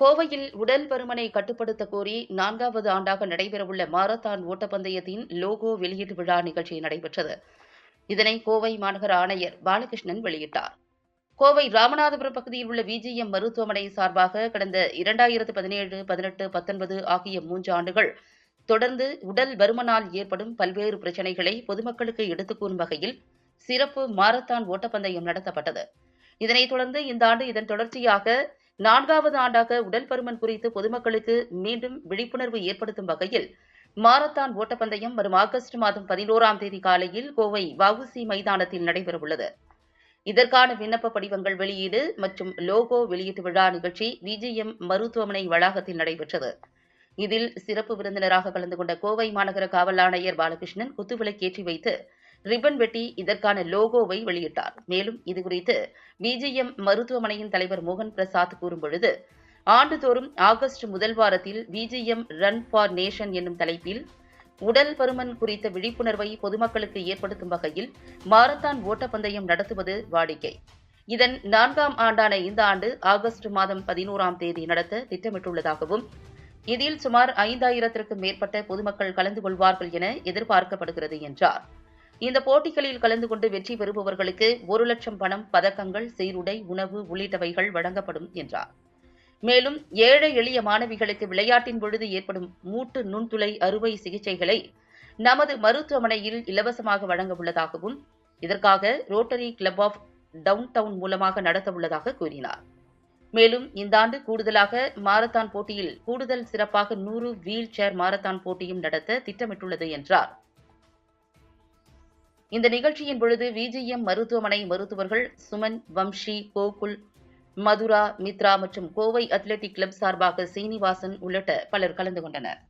கோவையில் உடல் பருமனை கட்டுப்படுத்த கோரி நான்காவது ஆண்டாக நடைபெறவுள்ள மாரத்தான் ஓட்டப்பந்தயத்தின் லோகோ வெளியீட்டு விழா நிகழ்ச்சி நடைபெற்றது. இதனை கோவை மாநகர ஆணையர் பாலகிருஷ்ணன் வெளியிட்டார். கோவை ராமநாதபுரம் பகுதியில் உள்ள விஜிஎம் மருத்துவமனை சார்பாக கடந்த இரண்டாயிரத்து பதினேழு பதினெட்டு பத்தொன்பது ஆகிய மூன்று ஆண்டுகள் தொடர்ந்து உடல் பருமனால் ஏற்படும் பல்வேறு பிரச்சினைகளை பொதுமக்களுக்கு எடுத்துக் கூறும் வகையில் சிறப்பு மாரத்தான் ஓட்டப்பந்தயம் நடத்தப்பட்டது. இதனைத் தொடர்ந்து இந்த ஆண்டு இதன் தொடர்ச்சியாக நான்காவது ஆண்டாக உடல் பருமன் குறித்து பொதுமக்களுக்கு மீண்டும் விழிப்புணர்வு ஏற்படுத்தும் வகையில் மாரத்தான் ஓட்டப்பந்தயம் வரும் ஆகஸ்ட் மாதம் பதினோராம் தேதி காலையில் கோவை வவுசி மைதானத்தில் நடைபெறவுள்ளது. இதற்கான விண்ணப்ப படிவங்கள் வெளியீடு மற்றும் லோகோ வெளியீட்டு விழா நிகழ்ச்சி விஜிஎம் மருத்துவமனை வளாகத்தில் நடைபெற்றது. இதில் சிறப்பு விருந்தினராக கலந்து கொண்ட கோவை மாநகர காவல் ஆணையர் பாலகிருஷ்ணன் குத்துவிளக்கேற்றி வைத்து ரிப்பன் வெட்டி இதற்கான லோகோவை வெளியிட்டார். மேலும் இதுகுறித்து பிஜிஎம் மருத்துவமனையின் தலைவர் மோகன் பிரசாத் கூறும்பொழுது ஆண்டுதோறும் ஆகஸ்ட் முதல் வாரத்தில் பிஜிஎம் ரன் ஃபார் நேஷன் என்னும் தலைப்பில் உடல் பருமன் குறித்த விழிப்புணர்வை பொதுமக்களுக்கு ஏற்படுத்தும் வகையில் மாரத்தான் ஓட்டப்பந்தயம் நடத்துவது வாடிக்கை. இதன் நான்காம் ஆண்டான இந்த ஆண்டு ஆகஸ்ட் மாதம் பதினோராம் தேதி நடத்த திட்டமிட்டுள்ளதாகவும் இதில் சுமார் ஐந்தாயிரத்திற்கும் மேற்பட்ட பொதுமக்கள் கலந்து கொள்வார்கள் என எதிர்பார்க்கப்படுகிறது என்றார். இந்த போட்டிகளில் கலந்து கொண்டு வெற்றி பெறுபவர்களுக்கு ஒரு லட்சம் பணம் பதக்கங்கள் சீருடை உணவு உள்ளிட்டவைகள் வழங்கப்படும் என்றார். மேலும் ஏழை எளிய மாணவிகளுக்கு விளையாட்டின் பொழுது ஏற்படும் மூட்டு நுண்துளை அறுவை சிகிச்சைகளை நமது மருத்துவமனையில் இலவசமாக வழங்க உள்ளதாகவும் இதற்காக rotary club of town town மூலமாக நடத்த உள்ளதாக கூறினார். மேலும் இந்த ஆண்டு கூடுதலாக மாரத்தான் போட்டியில் கூடுதல் சிறப்பாக நூறு வீல் சேர் மாரத்தான் போட்டியும் நடத்த திட்டமிட்டுள்ளது என்றார். இந்த நிகழ்ச்சியின் பொழுது விஜிஎம் மருத்துவமனை மருத்துவர்கள் சுமன் வம்ஷி கோகுல் மதுரா மித்ரா மற்றும் கோவை அத்லெட்டிக் கிளப் சார்பாக சீனிவாசன் உள்ளிட்ட பலர் கலந்து கொண்டனர்.